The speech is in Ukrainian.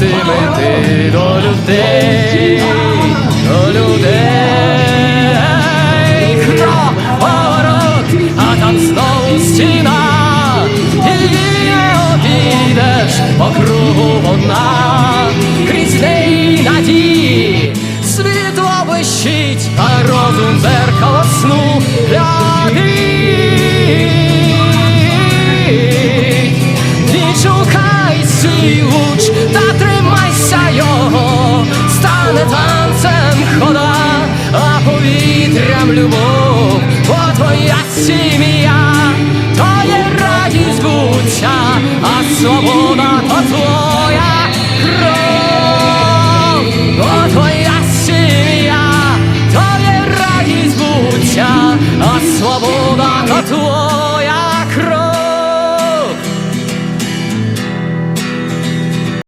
нечистими ти до людей, до людей. Крок, поворот, а там знову стіна, і не обійдеш по кругу вона, крізь неї надії, світло блищить, а розум зеркало сну глядить. Відшукай свій луч вітрям любов, о твоя сім'я, то є радість збуття, а свобода то твоя кров, бо твоя сім'я, то є радість збуття, а свобода то твоя.